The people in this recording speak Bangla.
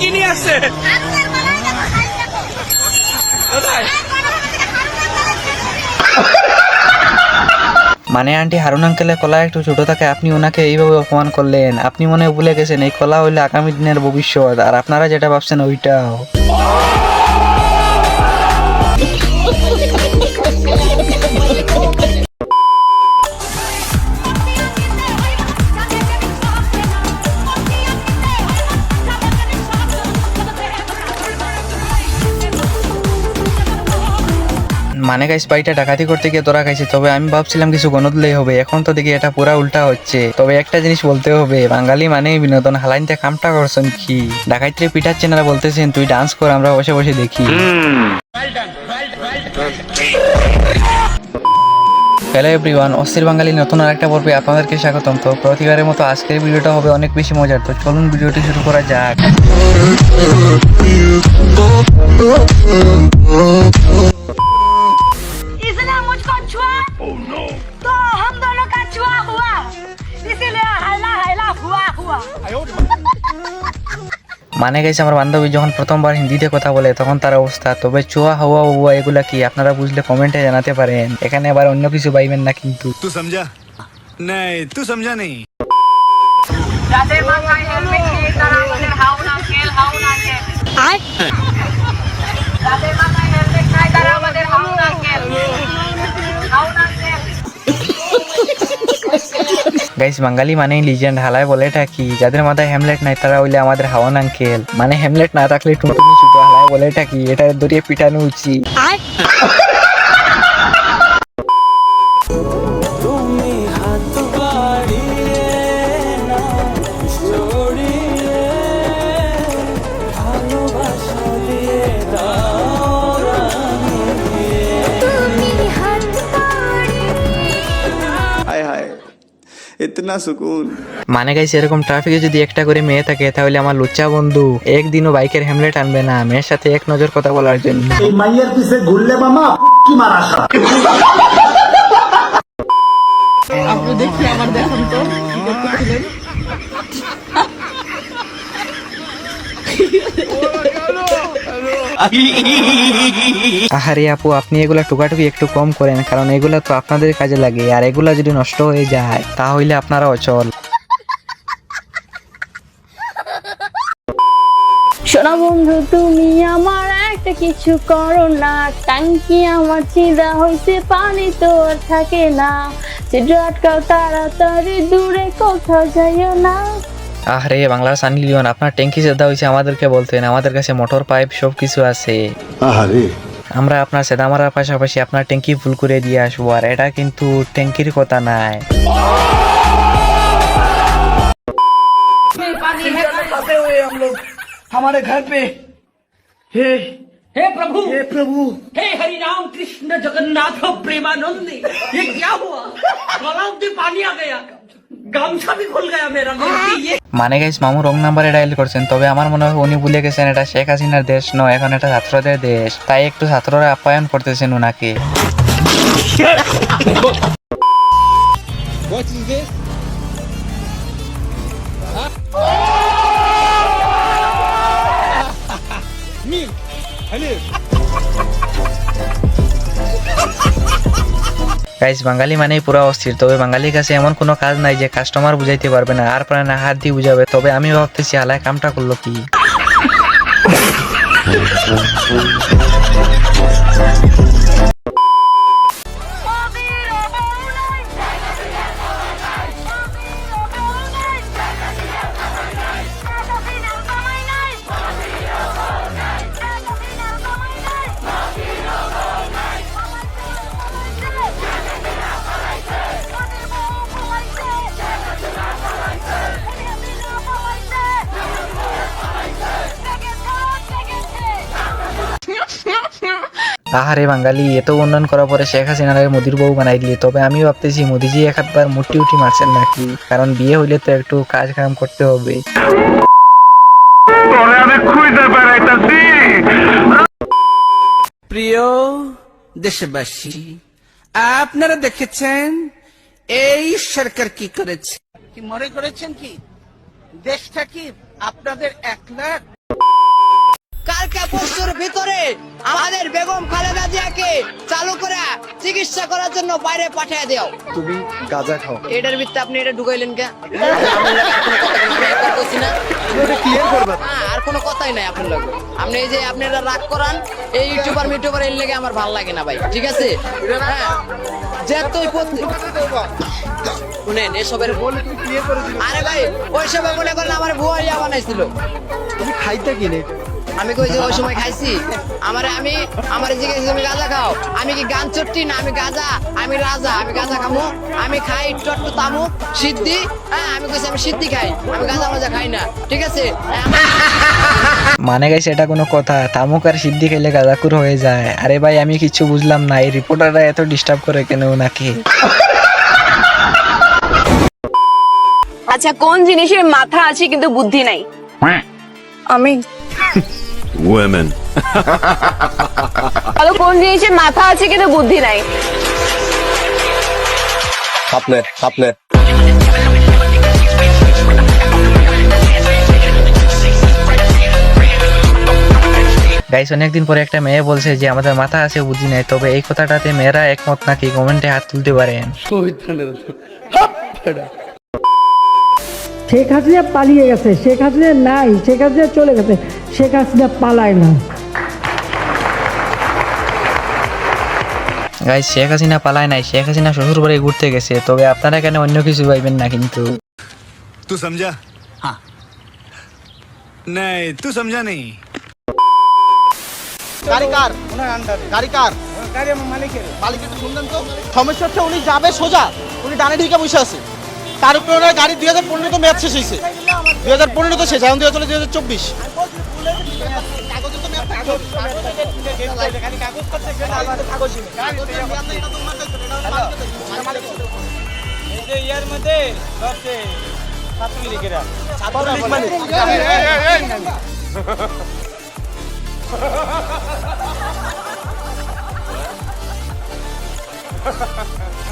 কি নিয়ে আসছে? মানে আন্টি হারুন আঙ্কেলের কলা একটু ছোট থাকে, আপনি ওনাকে এইভাবে অপমান করলেন। আপনি মনে ভুলে গেছেন, এই কলা হইলে আগামী দিনের ভবিষ্যৎ, আর আপনারা যেটা ভাবছেন ওইটাও। মানে গাইস, বাড়িটা ডাকাতি করতে গিয়ে তোরা খাইছে তবে আমি ভাবছিলাম কিছু গণদলেই হবে, এখন তো দেখি এটা পুরা উল্টা হচ্ছে। তবে একটা জিনিস বলতে হবে, বাঙালি মানেই বিনোদন হালাইনতে কামটা করছেন কি? ডাকাইতে পিঠাচ্ছেন আর বলতেছেন, তুই ডান্স কর, আমরা বসে বসে দেখি। হ্যালো এভরিওয়ান অস্থির বাঙালি নতুন আরেকটা পর্বে আপনাদেরকে স্বাগতম। তো প্রতিবারের মতো আজকের ভিডিওটা হবে অনেক বেশি মজার। তো চলুন ভিডিওটি শুরু করা যাক। মানে গেছে আমার বান্ধবী যখন প্রথমবার হিন্দিতে কথা বলে তখন তার অবস্থা তবে চুয়া হওয়া হুয়া এগুলা কি? আপনারা বুঝলে কমেন্টে জানাতে পারেন। এখানে আবার অন্য কিছু পাইবেন না কিন্তু। তুই সমঝা তুই সমঝা নেই গাইস বাঙালি মানে লিজেন্ড হালায় বলে থাকি যাদের মাথায় হ্যামলেট নাই, তারা হইলে আমাদের হাওয়া হাওয়ান খেল মানে হ্যামলেট না থাকলে টুনটুনি শুধু হালায় বলে থাকি এটা দড়িয়ে পিটানো উচিত। এতনা সুকুন মানে গাইস এরকম ট্রাফিকে যদি একটা করে মেয়ে থাকে তাহলে আমার লুচ্চা বন্ধু একদিনও বাইকের হ্যামলেট আনবে না মেয়ের সাথে এক নজর কথা বলার জন্য। এই মাইয়ের পিছে ঘুরলে মামা কি মার আশা আপনি দেখি আমার দেখুন তো কি করতেছিলেন আহারে আপু, আপনি এগুলা টুকাটুকি একটু কম করেন, কারণ এগুলা তো আপনাদের কাজে লাগে, আর এগুলা যদি নষ্ট হয়ে যায় তাহলে আপনারা অচল। সোনা বন্ধু, তুমি আমার একটা কিছু করো না, টাঙ্কি আমার চিন্তা হয়েছে, পানি তো আর থাকে না। চিত্র আটকাও তাড়াতাড়ি, দূরে কোথাও যাইও না। আরে বাংলার সানি লিওন আপনার ট্যাঙ্কি সেদা হয়েছে আমাদেরকে বলতেন আমাদের কাছে মোটর পাইপ সব কিছু আছে আহারে আমরা আপনার সেদা মারার পাশাপাশি আপনার ট্যাঙ্কি ফুল করে দিয়ে আসবো আর এটা কিন্তু ট্যাঙ্কির কথা নাই फंसे हुए हम लोग हमारे घर पे हे हे प्रभु हे प्रभु हे हरि राम कृष्ण जगन्नाथ प्रेमानंद ये क्या हुआ तालाब में पानी आ गया মানে গেছ মামু রং নাম্বারে ডায়াল করছেন তবে আমার মনে হয় উনি ভুলে গেছেন এটা শেখ হাসিনার দেশ নয় এখন এটা ছাত্রদের দেশ। তাই একটু ছাত্ররা আপ্যায়ন করতেছেন উনাকে। গাইস বাঙালি মানেই পুরো অস্থির। তবে বাঙালির কাছে এমন কোনো কাজ নাই যে কাস্টমার বুঝাইতে পারবে না। আর পারে না, হাত দিয়ে বুঝাবে। তবে আমি ভাবতেছি আলায় কামটা করল কি? আহারে বাঙালি এত উন্নয়ন করার পরে শেখ হাসিনার মোদির বউ বানাই দিলে। তবে আমি ভাবতেছি মোদিজি এক হাতবার মুটি উঠি মারছেন নাকি? কারণ বিয়ে হইলে তো একটু কাজ কাম করতে হবে। প্রিয় দেশবাসী আপনারা দেখেছেন এই সরকার কি করেছে? কি মনে করেছেন কি? দেশটা কি আপনাদের এক লাখ? কালকে পরশুর ভিতরে আমাদের বেগম খালেদা জিয়াকে চালু করে চিকিৎসা করার জন্য বাইরে পাঠিয়ে দাও। তুমি গাঁজা খাও। এটার ভিত্তি আপনি এটা ঢুকাইলেন কে? আর কোনো হ্যাঁ, আর কোনো কথাই নাই আপনার লাগে। আপনি এই যে আপনারা রাগ করান এই ইউটিউবার মিউটিউবার এর লেগে আমার ভালো লাগে না ভাই ঠিক আছে? হ্যাঁ। যেতই শুনেন এসবের আরে ভাই ওই সময় মনে করলে আমার ভুয়া ইয়া বানাইছিল। তুমি খাইতে কিনে? আমি কই যে ওই সময় খাইছি? আমারে আমি আমার জিজ্ঞেস তুমি গাঁজা খাও? আমি কি গান চট্টি না আমি গাঁজা? আমি রাজা আমি গাঁজা খামু। আমি খাই একটু তামুক সিদ্ধি। হ্যাঁ আমি কইছি আমি সিদ্ধি খাই। আমি গাঁজা মাজা খাই না। ঠিক আছে? মানে গাইছে এটা কোনো কথা। তামুক আর সিদ্ধি খেলে গাঁজাকুর হয়ে যায়। আরে ভাই আমি কিছু বুঝলাম না। এই রিপোর্টাররা এত ডিস্টার্ব করে কেন নাকি আচ্ছা কোন জিনিসের মাথা আছে কিন্তু বুদ্ধি নাই? আমি? Women. তাহলে কোন জিনিসের মাথা আছে কিন্তু বুদ্ধি নাই? কাপলেট কাপলেট গাইস অনেকদিন পরে একটা মেয়ে বলছে যে আমাদের মাথা আছে বুদ্ধি নাই। তবে এই কথাটাতে মেয়েরা একমত নাকি? কমেন্টে হাত তুলতে পারেন। শেখ হাসিনা পালিয়ে গেছে শেখ হাসিনা নাই শেখ হাসিনা চলে গেছে শেখ হাসিনা পালায় না। গাই শেখ হাসিনা পালায় নাই শেখ হাসিনা শ্বশুর বাড়ি ঘুরতে গেছে তবে আপনারা কেন অন্য কিছু পাইবেন না কিন্তু? তুই সমঝা হ্যাঁ নাই তুই সমঝা নেই গাড়িকার ওনার আন্ডারে গাড়িকার গাড়ি মালিকের। মালিকের শুনলেন তো। সমস্যা হচ্ছে উনি যাবে সোজা। উনি ডানে ঢিকে বসে আছে। তার উপরে ওনার গাড়ি দুই হাজার পনেরো তো ম্যাচ শেষ হয়েছে। দুই হাজার পনেরো তো শেষ, এখন দুই হাজার দুই হাজার চব্বিশ। মানে